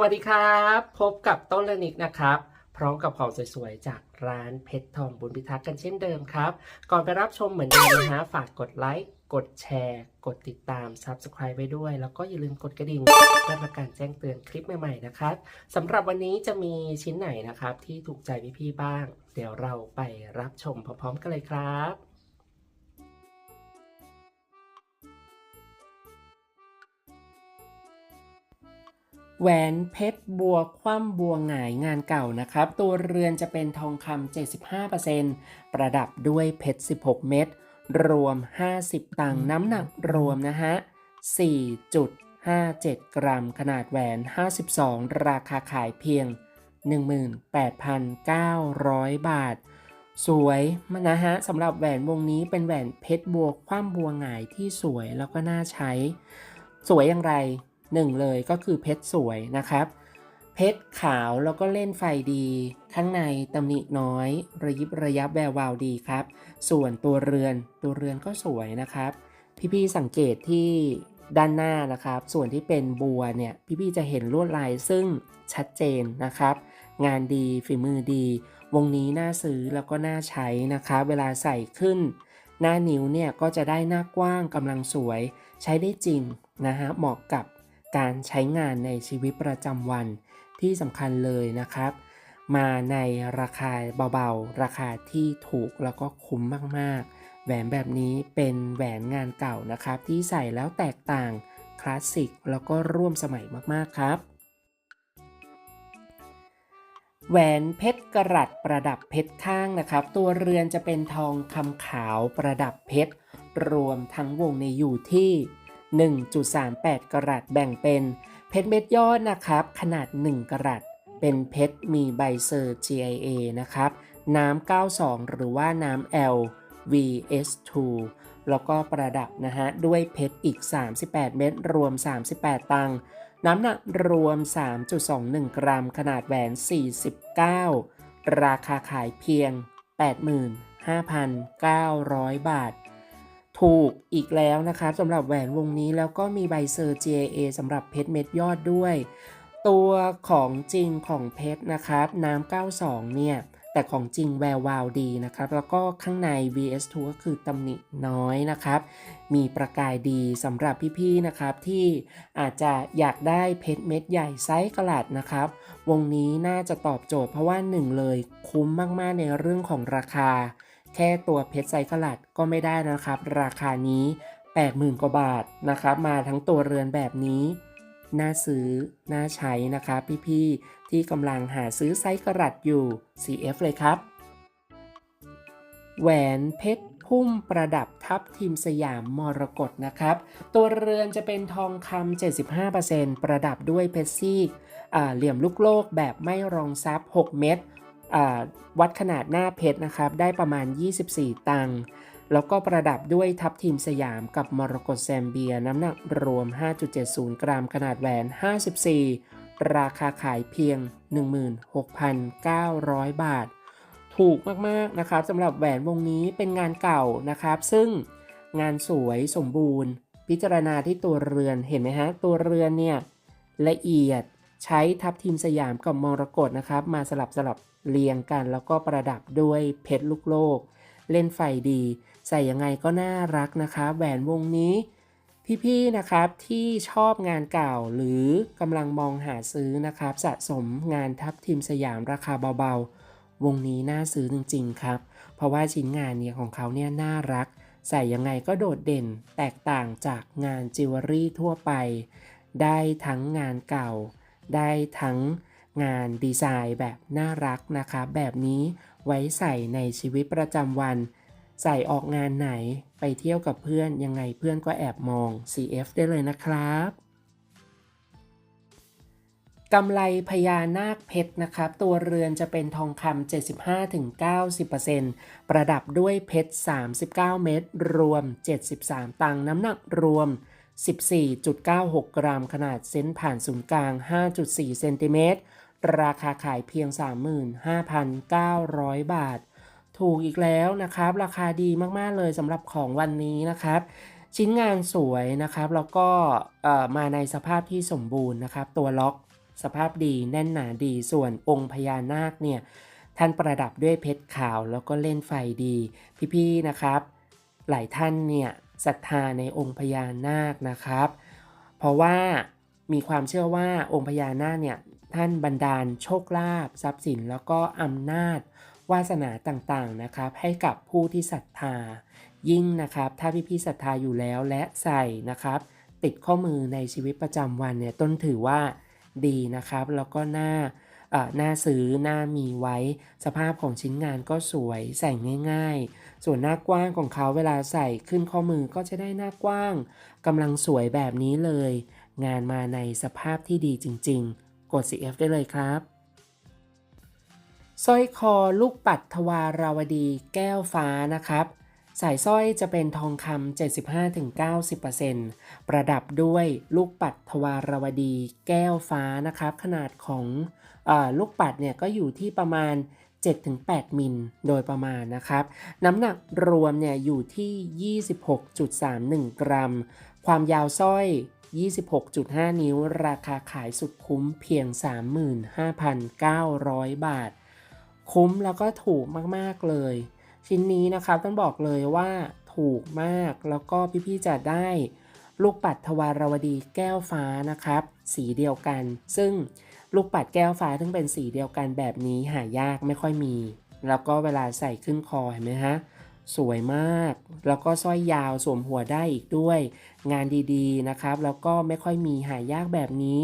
วัสดีครับ พบกับต้นและนิกนะครับ พร้อมกับของสวยๆ จากร้านเพชรทองบุญพิทักษ์กันเช่นเดิมครับ ก่อนไปรับชมเหมือนเดิมนะฮะฝากกดไลค์กดแชร์ กดติดตาม Subscribe ไว้ด้วย แล้วก็อย่าลืมกดกระดิ่งเพื่อประการแจ้งเตือนคลิปใหม่ๆนะครับสำหรับวันนี้จะมีชิ้นไหนนะครับ ที่ถูกใจพี่ๆบ้าง เดี๋ยวเราไปรับชมพร้อมๆกันเลยครับ แหวนเพชรบัวคว่ำบัวหงายงานเก่านะครับ ตัวเรือนจะเป็นทองคำ 75%ประดับด้วยเพชร 16 เม็ดรวม 50 ตังค์น้ำหนักรวมนะฮะ 4.57 กรัม ขนาดแหวน 52 ราคาขายเพียง 18,900 บาท สวยมันนะฮะสำหรับแหวนวงนี้เป็นแหวนเพชรบัวคว่ำบัวหงายที่สวยแล้วก็น่าใช้ สวยอย่างไร หนึ่งเลยก็คือเพชรสวยนะครับ เพชรขาวแล้วก็เล่นไฟดี ข้างในตำหนิน้อย ระยิบระยับแวววาวดีครับ ส่วนตัวเรือนตัวเรือนก็สวยนะครับ พี่ๆสังเกตที่ด้านหน้านะครับ ส่วนที่เป็นบัวเนี่ยพี่ๆจะเห็นลวดลายซึ่งชัดเจนนะครับ งานดีฝีมือดี วงนี้น่าซื้อแล้วก็น่าใช้นะคะเวลาใส่ขึ้น หน้านิ้วเนี่ยก็จะได้หน้ากว้างกำลังสวย ใช้ได้จริงนะฮะเหมาะกับ การใช้งานในชีวิตประจำวันที่สำคัญเลยนะครับ มาในราคาเบาๆ ราคาที่ถูกแล้วก็คุ้มมากๆ แหวนแบบนี้เป็นแหวนงานเก่านะครับ ที่ใส่แล้วแตกต่างคลาสสิกแล้วก็ร่วมสมัยมากๆครับแหวนเพชรกระรัดประดับเพชรข้างนะครับ ตัวเรือนจะเป็นทองคำขาวประดับเพชร รวมทั้งวงในอยู่ที่ 1.38 กรัตแบ่งเป็นเพชรเม็ดยอดนะครับ ขนาด 1 กรัตเป็นเพชรมีใบเซอร์ GIA นะครับ น้ำ 92 หรือว่าน้ำ L VS2 แล้วก็ประดับนะฮะ ด้วยเพชรอีก 38 เม็ดรวม 38 ตังค์น้ำหนักรวม 3.21 กรัม ขนาดแหวน 49 ราคาขายเพียง 85,900 บาท ถูกอีกแล้วนะครับสำหรับแหวนวงนี้แล้วก็มีใบเซอร์ GAA สำหรับเพชรเม็ดยอดด้วย ตัวของจริงของเพชรนะครับน้ำ92 เนี่ย แต่ของจริงแวววาวดีนะครับ แล้วก็ข้างใน VS2 ก็คือตำหนิน้อยนะครับ มีประกายดีสำหรับพี่ๆนะครับ ที่อาจจะอยากได้เพชรเม็ดใหญ่ไซส์กระลัดนะครับ วงนี้น่าจะตอบโจทย์เพราะว่าหนึ่งเลยคุ้มมากๆในเรื่องของราคา แค่ตัวเพชรไซส์กะลัดก็ไม่ได้นะครับ ราคานี้ 80,000 กว่าบาทนะครับ มาทั้งตัวเรือนแบบนี้ น่าซื้อ น่าใช้นะครับพี่ๆ ที่กำลังหาซื้อไซส์กะรัตอยู่ CF เลยครับ แหวนเพชรพุ่มประดับทับทีมสยามมรกตนะครับ ตัวเรือนจะเป็นทองคำ75%ประดับด้วยเพชรซีกเหลี่ยมลูกโลกแบบไม่รองซับ 6 เม็ด วัดขนาดหน้าเพชรนะครับ ได้ประมาณ 24 ตังค์แล้วก็ประดับด้วยทับทีมสยามกับมรกตแซมเบียน้ำหนักรวม 5.70 กรัม ขนาดแหวน 54 ราคาขายเพียง 16,900 บาท ถูกมากๆนะครับสำหรับแหวนวงนี้เป็นงานเก่านะครับ ซึ่งงานสวยสมบูรณ์ พิจารณาที่ตัวเรือนเห็นไหมฮะ ตัวเรือนเนี่ยละเอียด ใช้ทับทีมสยามกับมรกตนะครับ มาสลับสลับเรียงกัน แล้วก็ประดับด้วยเพชรลูกโลก เล่นไฟดี ใส่ยังไงก็น่ารักนะคะแหวนวงนี้ พี่ๆนะครับที่ชอบงานเก่าหรือกำลังมองหาซื้อนะครับ สะสมงานทับทีมสยามราคาเบาๆ วงนี้น่าซื้อจริงๆครับ เพราะว่าชิ้นงานเนี่ยของเขาเนี่ยน่ารัก ใส่ยังไงก็โดดเด่นแตกต่างจากงานจิวเวลรี่ทั่วไป ได้ทั้งงานเก่า ได้ทั้งงานดีไซน์แบบน่ารักนะคะ แบบนี้ไว้ใส่ในชีวิตประจำวัน ใส่ออกงานไหนไปเที่ยวกับเพื่อนยังไงเพื่อนก็แอบมอง CF ได้เลยนะครับกำไรพญานาคเพชรนะครับ ตัวเรือนจะเป็นทองคำ 75-90%ประดับด้วยเพชร 39 เม็ดรวม 73 ตังน้ำหนักรวม 14.96 กรัม ขนาดเส้นผ่านศูนย์กลาง 5.4 เซนติเมตร ราคาขายเพียง 35,900 บาท ถูกอีกแล้วนะครับ ราคาดีมาก ๆ เลยสำหรับของวันนี้นะครับ ชิ้นงานสวยนะครับ แล้วก็มาในสภาพที่สมบูรณ์นะครับ ตัวล็อกสภาพดีแน่นหนาดี ส่วนองค์พญานาคเนี่ย ท่านประดับด้วยเพชรขาวแล้วก็เล่นไฟดี พี่ ๆ นะครับ หลายท่านเนี่ย ศรัทธาในองค์พญานาคนะครับ เพราะว่ามีความเชื่อว่าองค์พญานาคเนี่ยท่านบันดาลโชคลาภทรัพย์สิน แล้วก็อำนาจวาสนาต่างๆนะครับ ให้กับผู้ที่ศรัทธา ยิ่งนะครับ ถ้าพี่ๆศรัทธาอยู่แล้วและใส่นะครับ ติดข้อมือในชีวิตประจำวันเนี่ยต้นถือว่าดีนะครับ แล้วก็หน่าเอ่อน่าซื้อหน่ามีไว้ สภาพของชิ้นงานก็สวยใส่ง่าย ๆ ส่วนหน้ากว้างของเขาเวลาใส่ขึ้นข้อมือก็จะได้หน้ากว้างกำลังสวยแบบนี้เลย งานมาในสภาพที่ดีจริง ๆ กด CF ได้เลยครับสร้อยคอลูกปัดทวาราวดีแก้วฟ้านะครับ สายสร้อยจะเป็นทองคำ 75-90%ประดับด้วยลูกปัดทวาราวดีแก้วฟ้านะครับ ขนาดของอลูกปัดเนี่ยก็อยู่ที่ประมาณ 7-8 มิลโดยประมาณนะครับ น้ำหนักรวมเนี่ยอยู่ที่ 26.31 กรัม ความยาวสร้อย 26.5 นิ้ว ราคาขายสุดคุ้มเพียง 35,900 บาท คุ้มแล้วก็ถูกมากๆเลย ชิ้นนี้นะครับต้องบอกเลยว่าถูกมากแล้วก็พี่ๆจะได้ลูกปัดทวารวดีแก้วฟ้านะครับ สีเดียวกัน ซึ่ง ลูกปัดแก้วฟ้าซึ่งเป็นสีเดียวกันแบบนี้หายากไม่ค่อยมี แล้วก็เวลาใส่ขึ้นคอเห็นไหมฮะสวยมาก แล้วก็สร้อยยาวสวมหัวได้อีกด้วย งานดีๆนะครับ แล้วก็ไม่ค่อยมีหายากแบบนี้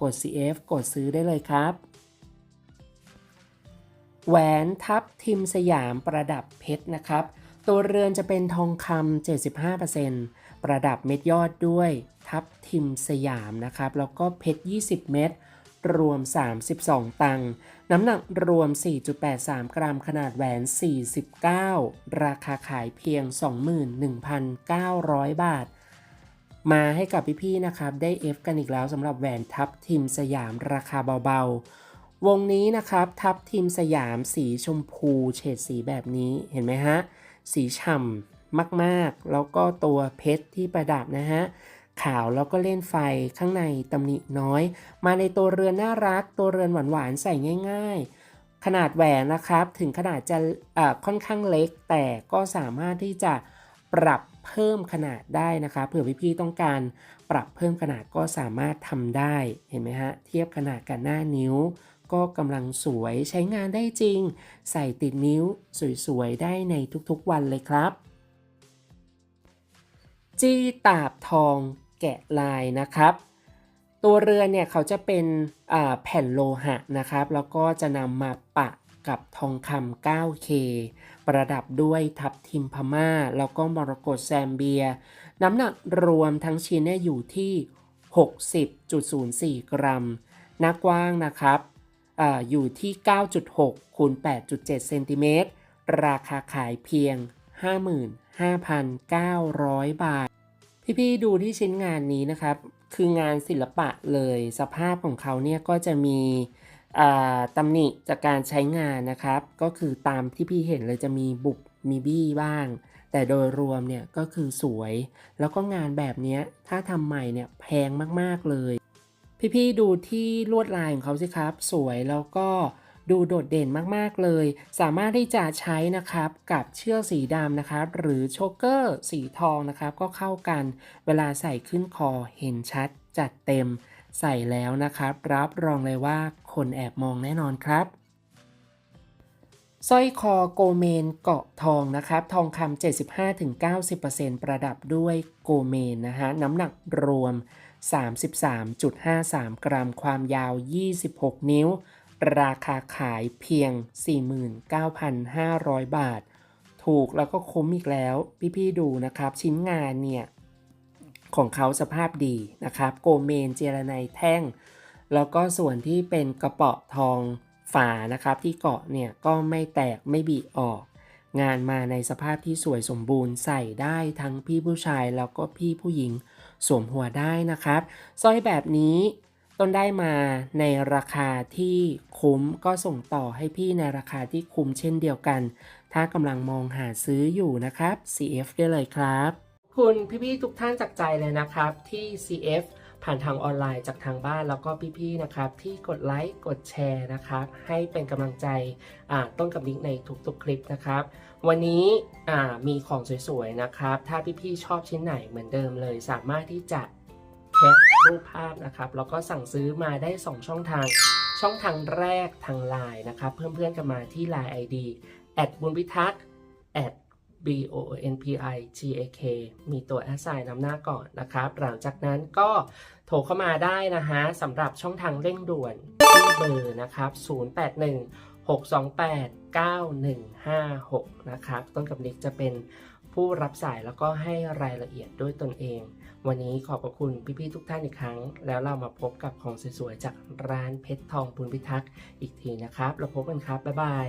กด CF กดซื้อได้เลยครับ แหวนทับทิมสยามประดับเพชรนะครับ ตัวเรือนจะเป็นทองคำ75%ประดับเม็ดยอดด้วย ทับทิมสยามนะครับ แล้วก็เพชร 20 เม็ด รวม 32 ตังค์น้ำหนักรวม 4.83 กรัมขนาดแหวน 49 ราคาขายเพียง 21,900 บาท มาให้กับพี่ๆนะครับ ได้ F กันอีกแล้วสำหรับแหวนทับทิมสยามราคาเบาๆ วงนี้นะครับ ทับทิมสยามสีชมพูเฉดสีแบบนี้เห็นไหมฮะ สีฉ่ำมากๆ แล้วก็ตัวเพชรที่ประดับนะฮะ ขาวแล้วก็เล่นไฟข้างในตำหนิน้อย มาในตัวเรือนน่ารัก ตัวเรือนหวานๆใส่ง่าย ๆ ขนาดแหวนนะครับถึงขนาดจะค่อนข้างเล็ก แต่ก็สามารถที่จะปรับเพิ่มขนาดได้นะคะเผื่อพี่ๆต้องการปรับเพิ่มขนาดก็สามารถทำได้เห็นไหมฮะเทียบขนาดกับหน้านิ้ว ก็กำลังสวยใช้งานได้จริง ใส่ติดนิ้วสวยๆได้ในทุกๆวันเลยครับ จี้ตาบทอง แกะลายนะครับ ตัวเรือนเนี่ยเขาจะเป็นแผ่นโลหะนะครับ แล้วก็จะนำมาปะกับทองคำ 9K ประดับด้วยทับทิมพม่า แล้วก็มรกตแซมเบีย น้ำหนักรวมทั้งชิ้นเนี่ยอยู่ที่ 60.04 กรัม หน้ากว้างนะครับออยู่ที่ 9.6คูณ8.7 เซนติเมตร ราคาขายเพียง 55,900 บาท พี่ๆดูที่ชิ้นงานนี้นะครับ คืองานศิลปะเลยสภาพของเขาเนี่ยก็จะมีตำหนิจากการใช้งานนะครับ ก็คือตามที่พี่เห็นเลยจะมีบุบมีบี้บ้าง แต่โดยรวมเนี่ยก็คือสวย แล้วก็งานแบบนี้ถ้าทำใหม่เนี่ยแพงมากๆเลย พี่ๆดูที่ลวดลายของเขาสิครับ สวยแล้วก็ ดูโดดเด่นมากๆเลย สามารถที่จะใช้นะครับกับเชือกสีดำนะครับ หรือโชกเกอร์สีทองนะครับ ก็เข้ากัน เวลาใส่ขึ้นคอเห็นชัดจัดเต็ม ใส่แล้วนะครับ รับรองเลยว่าคนแอบมองแน่นอนครับสร้อยคอโกเมนเกาะทองนะครับ ทองคำ75-90%ประดับด้วยโกเมนนะฮะ น้ำหนักรวม 33.53 กรัม ความยาว 26 นิ้ว ราคาขายเพียง 49,500 บาท ถูกแล้วก็คุ้มอีกแล้ว พี่ๆดูนะครับ ชิ้นงานเนี่ย ของเขาสภาพดีนะครับ โกเมนเจรไนแท่ง แล้วก็ส่วนที่เป็นกระเป๋อทองฝานะครับ ที่เกาะเนี่ยก็ไม่แตกไม่บีออก งานมาในสภาพที่สวยสมบูรณ์ใส่ได้ทั้งพี่ผู้ชายแล้วก็พี่ผู้หญิงสวมหัวได้นะครับสร้อยแบบนี้ ต้นได้มาในราคาที่คุ้มก็ส่งต่อให้พี่ในราคาที่คุ้มเช่นเดียวกัน ถ้ากำลังมองหาซื้ออยู่นะครับ CF ได้เลยครับ คุณพี่ๆทุกท่านจากใจเลยนะครับที่ CF ผ่านทางออนไลน์จากทางบ้านแล้วก็พี่ๆนะครับ ที่กดไลค์กดแชร์นะครับ ให้เป็นกำลังใจต้นกับลิงในทุกๆคลิปนะครับ วันนี้มีของสวยๆนะครับ ถ้าพี่ๆชอบชิ้นไหนเหมือนเดิมเลย สามารถที่จะ แคปรูปภาพนะครับแล้วก็สั่งซื้อมาได้ 2 ช่องทาง ช่องทางแรกทาง Line นะครับ เพื่อนๆกันมาที่ Line ID แอดบุญพิทักษ์ at b o n p i g a k มีตัวแอสไซน์นำหน้าก่อนนะครับ หลังจากนั้นก็โทรเข้ามาได้นะฮะสำหรับช่องทางเร่งด่วนที่เบอร์นะครับ 081 628 9156 นะครับ ต้นกับนิกจะเป็นผู้รับสายแล้วก็ให้รายละเอียดด้วยตนเอง วันนี้ขอบพระคุณพี่ๆทุกท่านอีกครั้ง แล้วเรามาพบกับของสวยๆจากร้านเพชรทองบุญพิทักษ์อีกทีนะครับ เราพบกันครับ บ๊ายบาย